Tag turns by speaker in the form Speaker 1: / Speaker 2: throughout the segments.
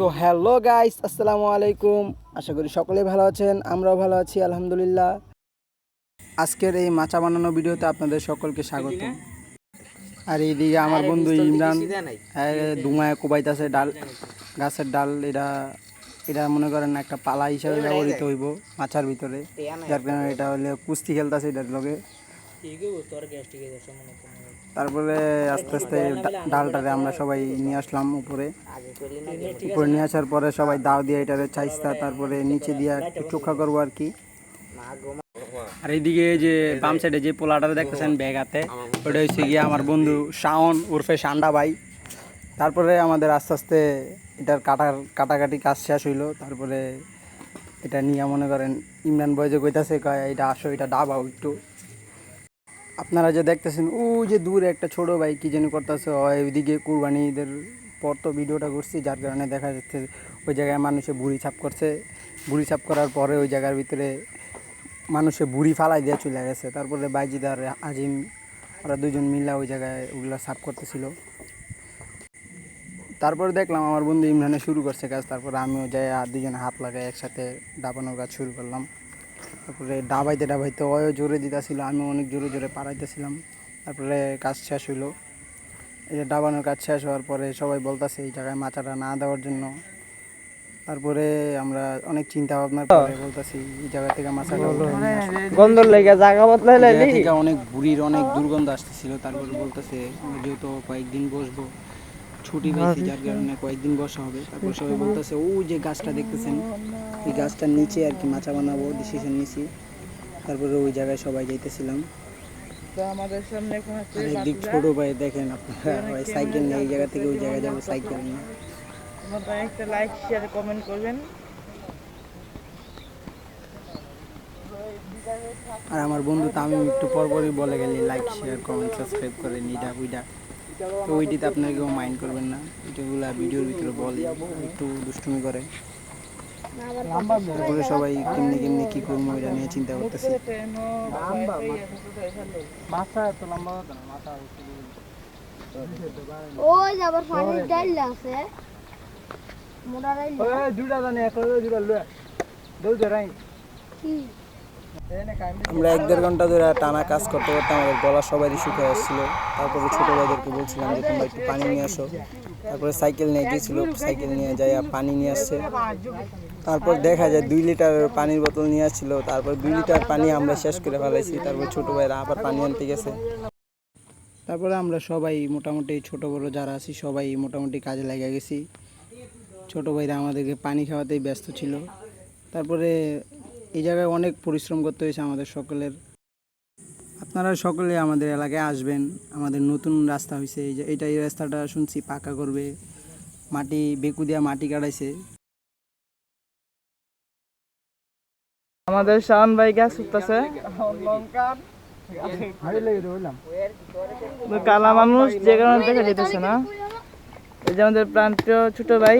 Speaker 1: তো hello guys আসসালামু আলাইকুম। আশা করি সকলে ভালো আছেন আমরাও ভালো আছি আলহামদুলিল্লাহ। আজকের এই মাচা বানানো ভিডিওতে আপনাদের সকলকে স্বাগত আর এইদিকে আমার বন্ধু ইমরান হ্যাঁ, ধুমায় কোবাইতেছে ডাল গাছের ডাল এটা এটা মনে করেন একটা পালা হিসাবে ব্যবহৃত হইব মাছার ভিতরে। যার কারণে এটা হলে কুস্তি খেলতেছে এটার লগে। তারপরে আস্তে আস্তে ডা- ডালটারে আমরা সবাই নিয়ে আসলাম উপরে। উপরে নিয়ে আসার পরে সবাই দাও দিয়ে এটারে চাইস্তা তারপরে নিচে দিয়ে একটু চোখা করব আর কি। আর এইদিকে যে বাম সাইডে যে পোলাটা দেখতেছেন ব্যাগ হাতে ওটা হচ্ছে গিয়ে আমার বন্ধু শাওন উর্ফে সান্ডা ভাই। তারপরে আমাদের আস্তে আস্তে এটার কাটার কাটাকাটি কাজ শেষ হইল। তারপরে এটা নিয়ে মনে করেন ইমরান বয় যে কইতাছে কয় এটা আসো এটা ডাবাও একটু। আপনারা যে দেখতেছেন ও যে দূরে একটা ছোট ভাই কি যেন করতেছে ওইদিকে কুরবানি ঈদের পর তো ভিডিওটা করছি, যার কারণে দেখা যাচ্ছে ওই জায়গায় মানুষে বুড়ি ছাপ করছে। বুড়ি ছাপ করার পরে ওই জায়গার ভিতরে মানুষে বুড়ি ফালাই দিয়ে চলে গেছে। তারপরে বাইজিদার আজিম, ওরা দুজন মিলা ওই জায়গায় ওগুলো সাফ করতেছিল। তারপরে দেখলাম আমার বন্ধু ইমরানে শুরু করছে কাজ, তারপরে আমিও যাই আর দুজনে হাত লাগাই একসাথে ডাবানোর কাজ শুরু করলাম। তারপরে ডাবাইতে ডাবাইতে অয় জোরে দিতেছিল আমি অনেক জোরে জোরে পাড়াইতেছিলাম। তারপরে কাজ শেষ হইল। এই যে ডাবানোর কাজ শেষ হওয়ার পরে সবাই বলতেছে এই জায়গায় মাচাটা না দেওয়ার জন্য। তারপরে আমরা অনেক চিন্তা ভাবনার পরে বলতেছি এই জায়গা থেকে মাছাটা
Speaker 2: গন্ধর লেগে জায়গা বদলাই
Speaker 1: এই
Speaker 2: লাইলি
Speaker 1: জায়গা থেকে অনেক বুড়ির অনেক দুর্গন্ধ আসতেছিল তারপরে বলতেছে যেহেতু কয়েকদিন বসবো ছুটি পাইছি যার কারণে কয়েকদিন বসা হবে। তারপর সবাই বলতেছে ও যে গাছটা দেখতেছেন এই গাছটার নিচে আর কি মাচা বানাবো ডিসিশন নিছি। তারপরে ওই জায়গায় সবাই যাইতেছিলাম।
Speaker 2: আমাদের সামনে
Speaker 1: একদিক ছোট ভাই দেখেন আপনারা ভাই সাইকেল নিয়ে এই জায়গা থেকে ওই জায়গায় যাব সাইকেল নিয়ে।
Speaker 2: আপনারা একটা লাইক শেয়ার কমেন্ট করবেন।
Speaker 1: আর আমার বন্ধু তামিম একটু পরপরই বলে গেলে লাইক শেয়ার কমেন্ট সাবস্ক্রাইব করে নিডা উইডা তো ওইটিতে আপনারা কেউ মাইন্ড করবেন না। এটাগুলা ভিডিওর ভিতরে বলে একটু দুষ্টুমি করে। তারপরে সবাই কেমনি কেমনি কি করব এটা নিয়ে চিন্তা করতেছি।
Speaker 3: ওই যে আবার পানির ডাল আছে। মোটা ডাল
Speaker 1: দুটা জানি একটা দুটা লুয়া। দুটো রাই
Speaker 3: কি?
Speaker 1: আমরা এক দেড় ঘণ্টা ধরে টানা কাজ করতে করতে আমাদের গলা সবারই শুকিয়ে আসছিল। তারপরে ছোটো ভাইদেরকে বলছিলাম যে, তোমরা একটু পানি নিয়ে আসো। তারপরে সাইকেল নিয়ে গিয়েছিল, সাইকেল নিয়ে যাই পানি নিয়ে আসছে। তারপর দেখা যায় দুই লিটার পানির বোতল নিয়ে আসছিল। তারপর দুই লিটার পানি আমরা শেষ করে ফেলাইছি। তারপর ছোটো ভাইরা আবার পানি আনতে গেছে। তারপরে আমরা সবাই মোটামুটি ছোট, বড় যারা আছি, সবাই মোটামুটি কাজে লেগে গেছি। ছোট ভাইরা আমাদেরকে পানি খাওয়াতেই ব্যস্ত ছিল। তারপরে এই জায়গায় অনেক পরিশ্রম করতে হয়েছে আমাদের সকলের। আপনারা সকলে আমাদের এলাকায় আসবেন আমাদের নতুন রাস্তা হয়েছে এই যে এটা এই রাস্তাটা শুনছি পাকা করবে মাটি বেকু দিয়া মাটি কাটাইছে।
Speaker 2: আমাদের শাওন ভাই গাছ উঠতেছে। কালা মানুষ যে কারণে দেখা যেতেছে না। এই যে আমাদের প্রান্তীয় ছোট ভাই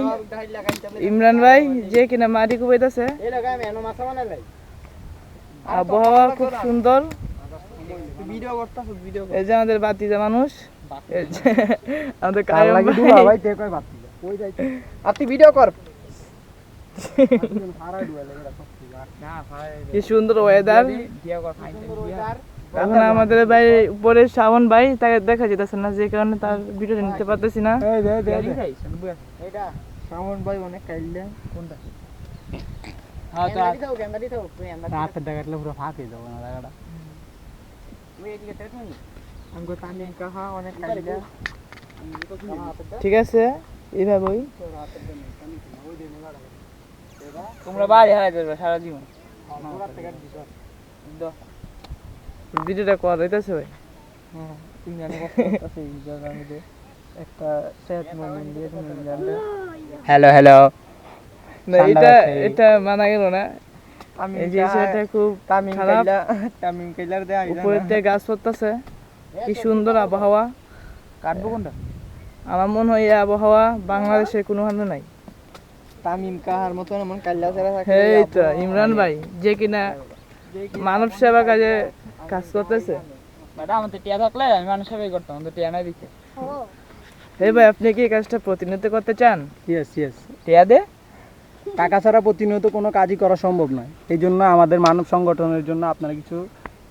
Speaker 2: ইমরান ভাই যে কিনা মাটি কুবাইতেছে। আবহাওয়া খুব সুন্দর। এই যে আমাদের বাতিজা মানুষ। আমাদের কায়ম ভাই।
Speaker 1: আপনি ভিডিও কর।
Speaker 2: কি সুন্দর ওয়েদার এখন আমাদের ভাই উপরে শ্রাবণ ভাই তাকে দেখা যেতেছে না যে কারণে তার ভিডিওটা নিতে পারতেছি না।
Speaker 1: শ্রাবণ ভাই অনেক কাইলে কোনটা? হয়ে কাইলে
Speaker 2: ঠিক আছে এইভাবেই তোমরা বাড়ি হারাই যাবে সারা জীবন। ভিডিওটা করা যাইতেছে ভাই।
Speaker 1: একটা স্যাড মোমেন্ট দিয়ে তুমি
Speaker 2: হ্যালো হ্যালো না এটা এটা মানা গেল না। এই যে খুব
Speaker 1: তামিম
Speaker 2: খারাপ।
Speaker 1: কাইলা তামিম কাইলার দেয়া
Speaker 2: উপরে গাছ পড়তেছে। কি সুন্দর আবহাওয়া।
Speaker 1: কাটবো কোনটা?
Speaker 2: আমার মনে হয় এই আবহাওয়া বাংলাদেশে কোনোখানে নাই।
Speaker 1: তামিম কাহার মতো এমন কাইলা ছাড়া থাকে
Speaker 2: এই তো ইমরান ভাই যে কিনা মানব সেবা কাজে কাজ করতেছে।
Speaker 4: ম্যাডাম আমাদের টিয়া থাকলে আমি মানুষ সেবাই করতাম আমাদের টিয়া নাই দিকে
Speaker 2: এই ভাই আপনি কি এই কাজটা প্রতিনিয়ত করতে চান?
Speaker 1: ইয়েস ইয়েস
Speaker 4: টিয়া দে।
Speaker 1: টাকা ছাড়া প্রতিনিয়ত কোনো কাজই করা সম্ভব নয়। এই জন্য আমাদের মানব সংগঠনের জন্য আপনারা কিছু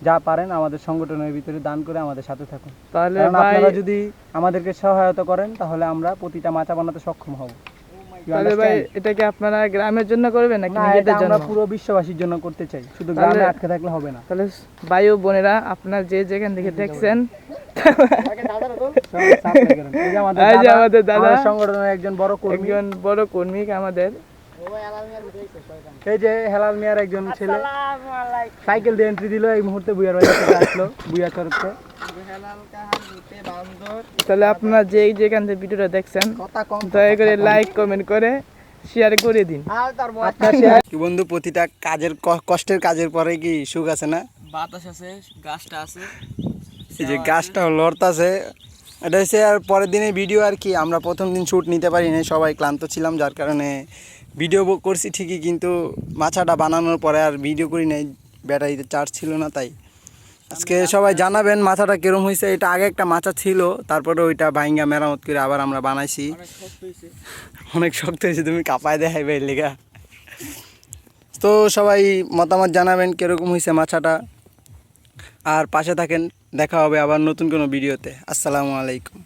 Speaker 1: যা পারেন আমাদের সংগঠনের ভিতরে দান করে আমাদের সাথে থাকুন।
Speaker 2: তাহলে
Speaker 1: আপনারা যদি আমাদেরকে সহায়তা করেন তাহলে আমরা প্রতিটা মাচা বানাতে সক্ষম হব।
Speaker 2: তাহলে ভাই এটা কি আপনারা গ্রামের জন্য করবেন নাকি নিজেদের জন্য
Speaker 1: আমরা পুরো বিশ্ববাসীর জন্য করতে চাই। শুধু গ্রামে আটকে থাকলে হবে না।
Speaker 2: তাহলে ভাই ও বোনেরা আপনার যে যেখান থেকে দেখছেন
Speaker 1: আমাদের দাদা, সংগঠনের একজন বড় কর্মী।
Speaker 2: একজন বড় কর্মী আমাদের।
Speaker 1: এই যে হেলাল মিয়ার একজন ছেলে। সাইকেল দিয়ে এন্ট্রি দিল এই মুহূর্তে বুয়ার থেকে আসলো বুয়া
Speaker 2: তাহলে আপনারা যে যেখান থেকে ভিডিওটা দেখছেন দয়া করে লাইক কমেন্ট করে শেয়ার করে দিন।
Speaker 1: কি বন্ধু প্রতিটা কাজের কষ্টের কাজের পরে কি সুখ আছে না?
Speaker 4: বাতাস আছে গাছটা আছে।
Speaker 1: এই যে গাছটা লড়তাছে এটা হচ্ছে আর পরের দিনে ভিডিও আর কি। আমরা প্রথম দিন শ্যুট নিতে পারিনি সবাই ক্লান্ত ছিলাম যার কারণে ভিডিও করছি ঠিকই কিন্তু মাছাটা বানানোর পরে আর ভিডিও করি নাই। ব্যাটারিতে চার্জ ছিল না তাই। আজকে সবাই জানাবেন মাথাটা কিরম হয়েছে এটা আগে একটা মাছা ছিল তারপরে ওইটা ভাইঙ্গা মেরামত করে আবার আমরা বানাইছি। অনেক শক্ত হয়েছে তুমি কাপায় দেখাই এর লেগা। তো সবাই মতামত জানাবেন কীরকম হয়েছে মাছাটা। আর পাশে থাকেন দেখা হবে আবার নতুন কোনো ভিডিওতে। আসসালামু আলাইকুম।